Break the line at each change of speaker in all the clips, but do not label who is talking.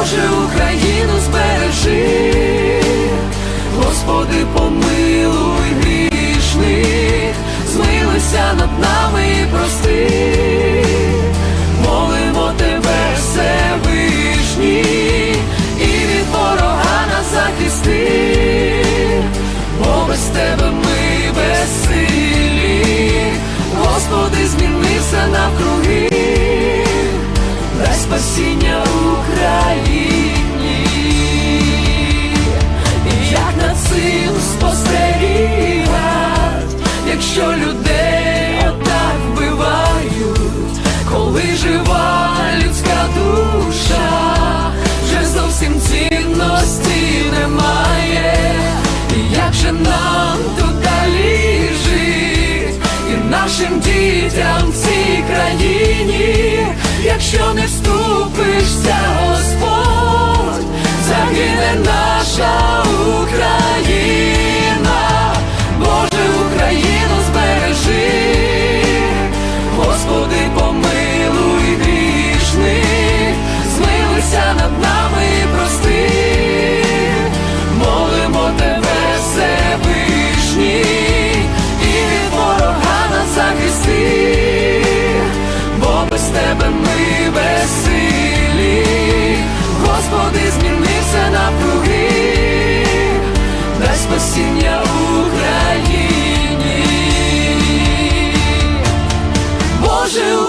Боже, Україну збережи, Господи, помилуй грішних, змилися над нами і прости. життям в цій країні, якщо не вступити.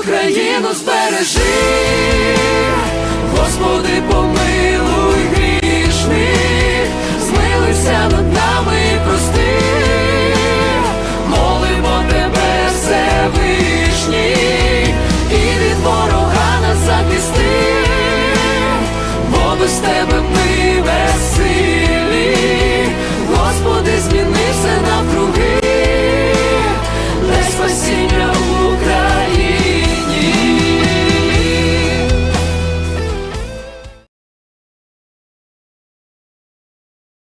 Україну збережи, Господи.